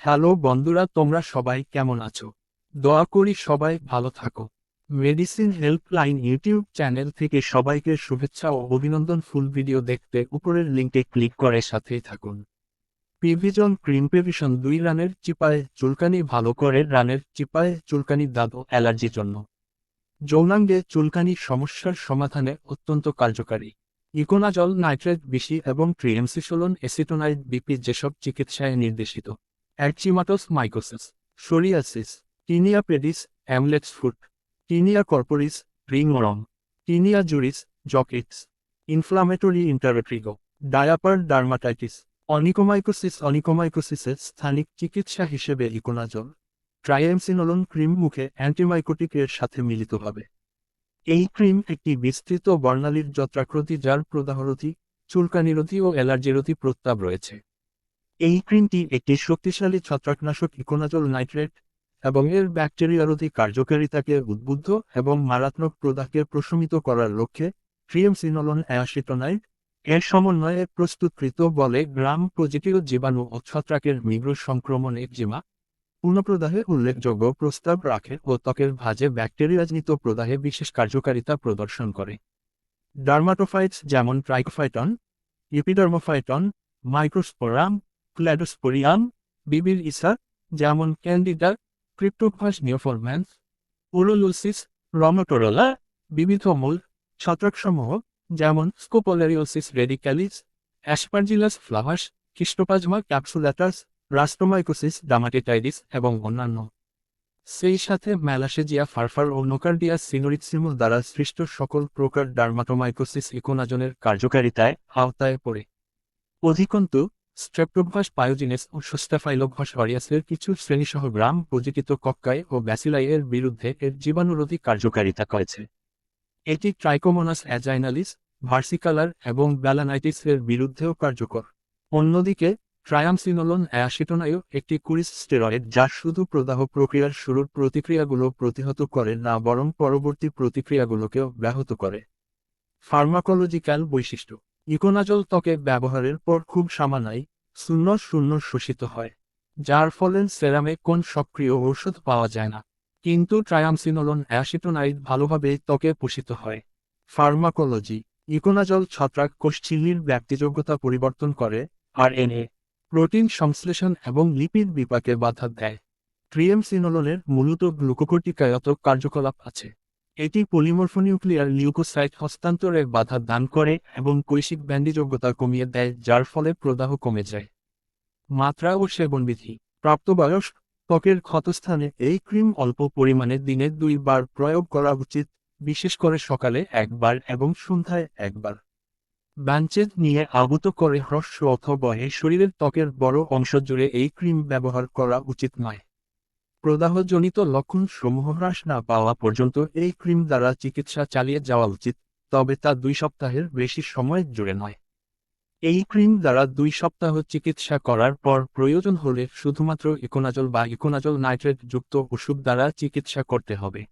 Hello বন্ধুরা, তোমরা সবাই কেমন আছো? দোয়া করি সবাই ভালো থাকো। মেডিসিন হেল্পলাইন ইউটিউব চ্যানেল থেকে সবাইকে শুভেচ্ছা ও অভিনন্দন। ফুল ভিডিও দেখতে উপরের লিঙ্কে ক্লিক করে সাথেই থাকুন। পিভিজন ক্রিম পেভিশন দুই রানের চিপায় চুলকানি ভালো করে রানের চিপায় চুলকানি ও অ্যালার্জির জন্য। যৌনাঙ্গে চুলকানি সমস্যার সমাধানে অত্যন্ত কার্যকারী। ইকোনাজল, নাইট্রেট, বেশি এবং ট্রিএমসিসোলন এসিটোনাইড বিপি যেসব চিকিৎসায় নির্দেশিত। Eczematous mycosis psoriasis tinea pedis athlete's foot tinea corporis ringworm tinea cruris jock itch inflammatory intertrigo diaper dermatitis onychomycosis অনিকোমাইকোসিসের স্থানিক চিকিৎসা হিসেবে ইকোনাজল ট্রাইএমসিনোলন ক্রিম মুখে অ্যান্টিমাইকোটিকের সাথে মিলিত হবে। এই ক্রিম একটি বিস্তৃত বর্ণালীর যত্রাকৃতি যার প্রদাহরতি চুলকানিরোধী ও অ্যালার্জিরোধী প্রস্তাব রয়েছে। এই ক্রিমটি একটি শক্তিশালী ছত্রাকনাশক ইকোনাজল নাইট্রেট এবং এর ব্যাকটেরিয়ারোধী কার্যকারিতাকে উদ্বুদ্ধ এবং মারাত্মক প্রদাহকে প্রশমিত করার লক্ষ্যে ট্রিএমসিনোলন অ্যাসিটোনাইড এর সমন্বয়ে প্রস্তুতকৃত বলে গ্রাম পজিটিভ জীবাণু ও ছত্রাকের মিগ্র সংক্রমণ একজিমা পুনঃপ্রদাহে উল্লেখযোগ্য প্রস্তাব রাখে ও ত্বকের ভাজে ব্যাকটেরিয়াজনিত প্রদাহে বিশেষ কার্যকারিতা প্রদর্শন করে। ডার্মাটোফাইটস যেমন ট্রাইকোফাইটন, ইপিডার্মোফাইটন, মাইক্রোস্পোরাম ক্ল্যাডোস্পোরিয়াম বিবির ইসা যেমন ক্যান্ডিডা ক্রিপ্টোফাস নিওফরম্যান্স উরোলুসিস রমটোরোলা বিবিধ মূল ছত্রাকসমূহ যেমন স্কোপোলারিওসিস রেডিক্যালিস অ্যাসপারজিলাস ফ্লাভাস কিস্টোপাজমা ক্যাপসুলাটাস রাস্টোমাইকোসিস ডামাটিটাইডিস এবং অন্যান্য। সেই সাথে ম্যালাসেজিয়া ফারফার ও নোকার্ডিয়া সিনোরিটসিমুল দ্বারা সৃষ্ট সকল প্রকার ডার্মাটোমাইকোসিস ইকোনাজনের কার্যকারিতায় আওতায় পড়ে। অধিকন্তু স্ট্রেপ্টোভাস পায়োজিনেস ও সোস্টাফাইলোভাস অরিয়াসের কিছু শ্রেণীসহ গ্রাম পজিটিত কক্কায় ও ব্যাসিলাইয়ের বিরুদ্ধে এর জীবাণুরোধী কার্যকারিতা করেছে। এটি ট্রাইকোমোনাস অ্যাজাইনালিস ভার্সিকালার এবং ব্যালানাইটিস এর বিরুদ্ধেও কার্যকর। অন্যদিকে ট্রায়ামসিনোলন অ্যাসিটোনায়ও একটি কুরিস স্টেরয়েড যা শুধু প্রদাহ প্রক্রিয়ার শুরুর প্রতিক্রিয়াগুলো প্রতিহত করে না বরং পরবর্তী প্রতিক্রিয়াগুলোকেও ব্যাহত করে। ফার্মাকোলজিক্যাল বৈশিষ্ট্য ইকোনাজল ত্বকে ব্যবহারের পর খুব সামান্যই শূন্য শূন্য শোষিত হয়, যার ফলে সেরামে কোন সক্রিয় ঔষধ পাওয়া যায় না। কিন্তু ট্রায়ামসিনোলন অ্যাসিটোনাইড ভালোভাবে ত্বকে পোষিত হয়। ফার্মাকোলজি, ইকোনাজল ছত্রাক কোষঝিল্লির ব্যক্তিযোগ্যতা পরিবর্তন করে আর এনে প্রোটিন সংশ্লেষণ এবং লিপিড বিপাকে বাধা দেয়। ট্রিএমসিনোলনের মূলত গ্লুকোকোটিকায়ত কার্যকলাপ আছে। এটি পলিমরফোনিউক্লিয়ার লিউকোসাইট হস্তান্তরে বাধা দান করে এবং কৈশিক ব্যান্ডিযোগ্যতা কমিয়ে দেয়, যার ফলে প্রদাহ কমে যায়। মাত্রা ও সেবনবিধি। প্রাপ্তবয়স্ক ত্বকের ক্ষতস্থানে এই ক্রিম অল্প পরিমাণে দিনে দুইবার প্রয়োগ করা উচিত, বিশেষ করে সকালে একবার এবং সন্ধ্যায় একবার। ব্যাঞ্চেদ নিয়ে আগুত করে হ্রস্ব অথবা শরীরের ত্বকের বড় অংশ জুড়ে এই ক্রিম ব্যবহার করা উচিত নয়। প্রদাহজনিত লক্ষণ সমূহ হ্রাস না পাওয়া পর্যন্ত এই ক্রিম দ্বারা চিকিৎসা চালিয়ে যাওয়া উচিত, তবে তা দুই সপ্তাহের বেশি সময় জুড়ে নয়। এই ক্রিম দ্বারা দুই সপ্তাহ চিকিৎসা করার পর প্রয়োজন হলে শুধুমাত্র ইকোনাজল বা ইকোনাজল নাইট্রেট যুক্ত ওষুধ দ্বারা চিকিৎসা করতে হবে।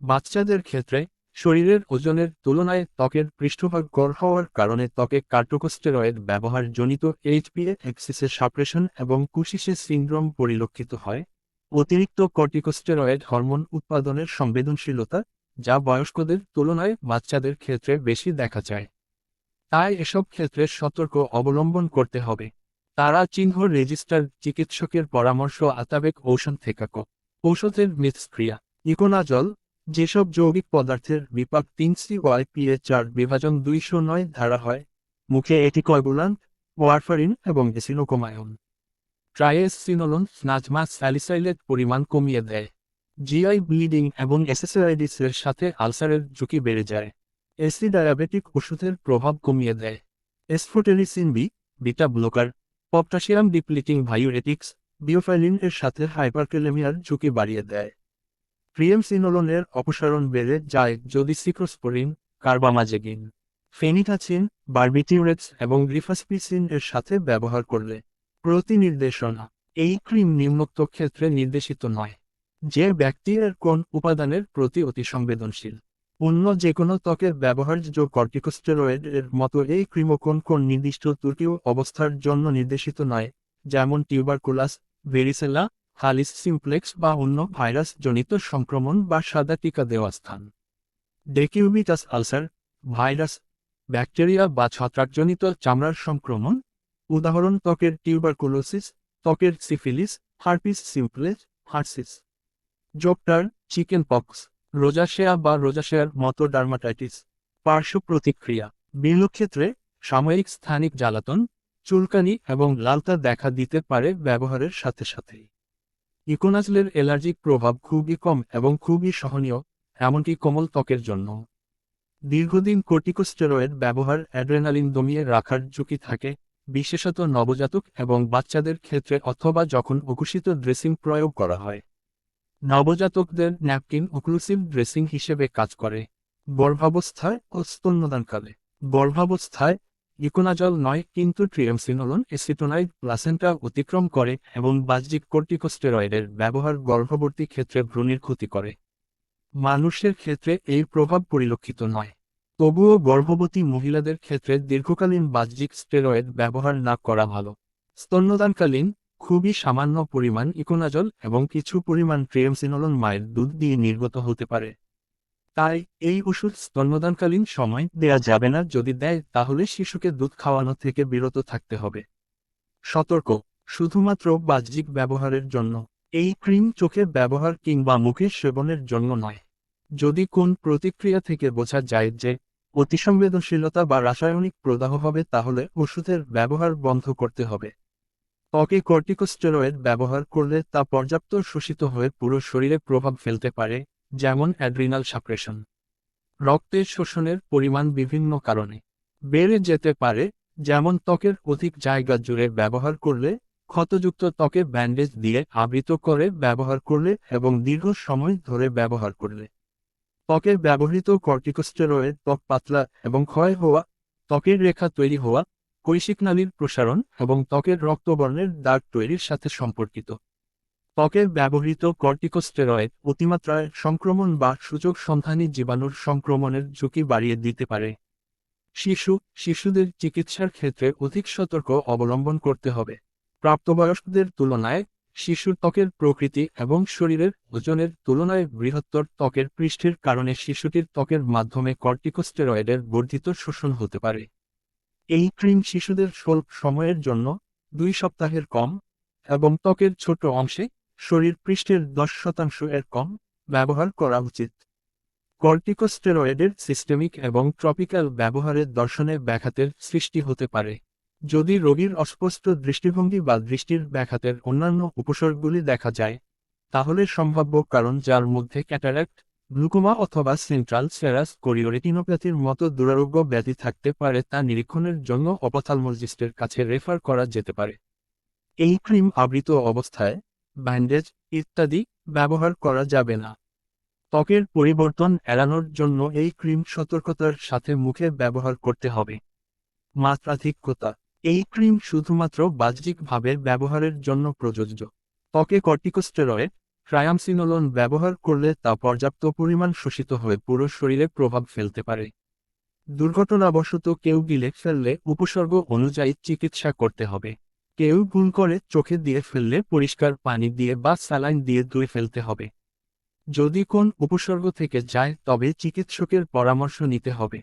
বাচ্চাদের ক্ষেত্রে, শরীরের ওজনের তুলনায় ত্বকের পৃষ্ঠভাগ গড় হওয়ার কারণে ত্বকে কার্টোকোস্টেরয়েড ব্যবহার জনিত এইচপিএ এক্সিসের সাপ্রেশন এবং কুশিসে সিন্ড্রোম পরিলক্ষিত হয়। অতিরিক্ত কর্টিকোস্টেরয়েড হরমোন উৎপাদনের সংবেদনশীলতা যা বয়স্কদের তুলনায় বাচ্চাদের ক্ষেত্রে বেশি দেখা যায়। তাই এসব ক্ষেত্রে সতর্ক অবলম্বন করতে হবে। তারা চিহ্ন রেজিস্টার চিকিৎসকের পরামর্শ আতাবেক ঔষধ থেকাক। ঔষধের মিথস্ক্রিয়া ইকোনাজল, যেসব যৌগিক পদার্থের বিপাক তিন সি ওয়াই পিএ চার বিভাজন দুইশো নয় ধারা হয়, মুখে এটি কয়বুলান্ট ওয়ারফারিন এবং এসিনোকোমায়ন ট্রাইএসিনোলন স্নাজমা স্যালিসাইলেট পরিমাণ কমিয়ে দেয়। জিআই ব্লিডিং এবং এসএসআইডিসের সাথে আলসারের ঝুঁকি বেড়ে যায়। এসি ডায়াবেটিক ওষুধের প্রভাব কমিয়ে দেয়। Amphotericin B, beta blocker, potassium depleting diuretics theophylline এর সাথে হাইপারকেলেমিয়ার ঝুঁকি বাড়িয়ে দেয়। প্রিয়েমসিনোলনের অপসারণ বেড়ে যায় যদি সিক্রোস্পোরিন, কার্বামাজেগিন, ফেনিটাচিন, বার্বিটিউরেটস এবং রিফাসপিসিন এর সাথে ব্যবহার করলে। প্রতি নির্দেশনা এই ক্রিম নিম্নোক্ত ক্ষেত্রে নির্দেশিত নয়। যে ব্যক্তি এর কোন উপাদানের প্রতি অতি সংবেদনশীল। অন্য যে কোনো ত্বকের ব্যবহারযোগ্য কর্টিকোস্টেরয়েড এর মতো এই ক্রিমও কোন কোন নির্দিষ্ট ত্রুটি ও অবস্থার জন্য নির্দেশিত নয়, যেমন টিউবারকুলাস, ভেরিসেলা, হালিস সিমপ্লেক্স বা অন্য ভাইরাস জনিত সংক্রমণ বা সাদা টিকা দেওয়া স্থান। ডেকিউবিটাস আলসার, ভাইরাস, ব্যাকটেরিয়া বা ছত্রাকজনিত চামড়ার সংক্রমণ উদাহরণ, ত্বকের টিউবারকুলোসিস ত্বকের syphilis herpes simplex herpes zoster chicken pox rosacea বা রোজাশেয়ার মতো ডার্মাটাইটিস পার্শ্ব প্রতিক্রিয়া বিলক্ষেত্রে সাময়িক স্থানিক জ্বালাতন, চুলকানি এবং লালতা দেখা দিতে পারে ব্যবহারের সাথে সাথেই। ইকোনাজলের অ্যালার্জিক প্রভাব খুবই কম এবং খুবই সহনীয়, এমনকি কোমল ত্বকের জন্য। দীর্ঘদিন কর্টিকোস্টেরয়েড ব্যবহার অ্যাড্রেনালিন দমিয়ে রাখার ঝুঁকি থাকে বিশেষত নবজাতক এবং বাচ্চাদের ক্ষেত্রে অথবা যখন অকুশিত ড্রেসিং প্রয়োগ করা হয়। নবজাতকদের ন্যাপকিন অক্লুসিভ ড্রেসিং হিসেবে কাজ করে। গর্ভাবস্থায় ও স্তন্যদানকালে। গর্ভাবস্থায় ইকোনাজল নয় কিন্তু ট্রিয়ামসিনোলন এসিটোনাইড প্লাসেন্টা অতিক্রম করে এবং বাহ্যিক কর্টিকোস্টেরয়েডের ব্যবহার গর্ভবর্তী ক্ষেত্রে ভ্রূণের ক্ষতি করে। মানুষের ক্ষেত্রে এই প্রভাব পরিলক্ষিত নয়। তবুও গর্ভবতী মহিলাদের ক্ষেত্রে দীর্ঘকালীন বাহ্যিক স্টেরয়েড ব্যবহার না করা ভালো। স্তন্যদানকালীন, খুবই সামান্য পরিমাণ ইকোনাজল এবং কিছু পরিমাণ ট্রিয়ামসিনোলন মায়ের দুধ দিয়ে নির্গত হতে পারে। তাই এই ওষুধ স্তন্যদানকালীন সময় দেয়া যাবে না, যদি দেয় তাহলে শিশুকে দুধ খাওয়ানো থেকে বিরত থাকতে হবে। সতর্ক, শুধুমাত্র বাহ্যিক ব্যবহারের জন্য। এই ক্রিম চোখে ব্যবহার কিংবা মুখে সেবনের জন্য নয়। যদি কোন প্রতিক্রিয়া থেকে বোঝা যায় যে অতিসংবেদনশীলতা বা রাসায়নিক প্রদাহ হবে তাহলে ওষুধের ব্যবহার বন্ধ করতে হবে। ত্বকে কর্টিকোস্টেরয়েড ব্যবহার করলে তা পর্যাপ্ত শোষিত হয়ে পুরো শরীরে প্রভাব ফেলতে পারে, যেমন অ্যাড্রিনাল সাপ্রেশন। রক্তের শোষণের পরিমাণ বিভিন্ন কারণে বেড়ে যেতে পারে, যেমন ত্বকের অধিক জায়গা জুড়ে ব্যবহার করলে ক্ষতযুক্ত ত্বকে ব্যান্ডেজ দিয়ে আবৃত করে ব্যবহার করলে এবং দীর্ঘ সময় ধরে ব্যবহার করলে। ত্বকে ব্যবহৃত কর্টিকোস্টেরয়েড ত্বক পাতলা এবং ক্ষয় হওয়া, ত্বকের রেখা তৈরি হওয়া, কৈশিক নালীর প্রসারণ এবং ত্বকের রক্তবর্ণের দাগ তৈরির সাথে সম্পর্কিত। ত্বকে ব্যবহৃত কর্টিকোস্টেরয়েড অতিমাত্রায় সংক্রমণ বা সুযোগ সন্ধানী জীবাণুর সংক্রমণের ঝুঁকি বাড়িয়ে দিতে পারে। শিশু, শিশুদের চিকিৎসার ক্ষেত্রে অধিক সতর্ক অবলম্বন করতে হবে। প্রাপ্তবয়স্কদের তুলনায় শিশুর ত্বকের প্রকৃতি এবং শরীরের ওজনের তুলনায় বৃহত্তর ত্বকের পৃষ্ঠের কারণে শিশুটির ত্বকের মাধ্যমে কর্টিকোস্টেরয়েডের বর্ধিত শোষণ হতে পারে। এই ক্রিম শিশুদের স্বল্প সময়ের জন্য দুই সপ্তাহের কম এবং ত্বকের ছোট অংশে শরীর পৃষ্ঠের দশ শতাংশ এর কম ব্যবহার করা উচিত। কর্টিকোস্টেরয়েডের সিস্টেমিক এবং ট্রপিক্যাল ব্যবহারের দর্শনে ব্যাঘাতের সৃষ্টি হতে পারে। যদি রোগীর অস্পষ্ট দৃষ্টিভঙ্গি বা দৃষ্টির ব্যাঘাতের অন্যান্য উপসর্গগুলি দেখা যায়, তাহলে সম্ভাব্য কারণ যার মধ্যে ক্যাটারাক্ট, গ্লুকোমা অথবা সেন্ট্রাল সেরাস কোরিওরেটিনোপ্যাথির মতো দুরারোগ্য ব্যাধি থাকতে পারে তা নিরীক্ষণের জন্য অপথালমোলজিস্টের কাছে রেফার করা যেতে পারে। এই ক্রিম আবৃত অবস্থায় ব্যান্ডেজ ইত্যাদি ব্যবহার করা যাবে না। ত্বকের পরিবর্তন এড়ানোর জন্য এই ক্রিম সতর্কতার সাথে মুখে ব্যবহার করতে হবে। মাত্রাধিক্যতা এই ক্রিম শুধুমাত্র বাহ্যিকভাবে ব্যবহারের জন্য প্রযোজ্য। ত্বকে কর্টিকোস্টেরয়েড, ট্রায়ামসিনোলন ব্যবহার করলে তা পর্যাপ্ত পরিমাণ শোষিত হয়ে পুরো শরীরে প্রভাব ফেলতে পারে। দুর্ঘটনাবশত কেউ গিলে ফেললে উপসর্গ অনুযায়ী চিকিৎসা করতে হবে। কেউ ভুল করে চোখে দিয়ে ফেললে পরিষ্কার পানি দিয়ে বা স্যালাইন দিয়ে ধুয়ে ফেলতে হবে। যদি কোন উপসর্গ থেকে যায়, তবে চিকিৎসকের পরামর্শ নিতে হবে।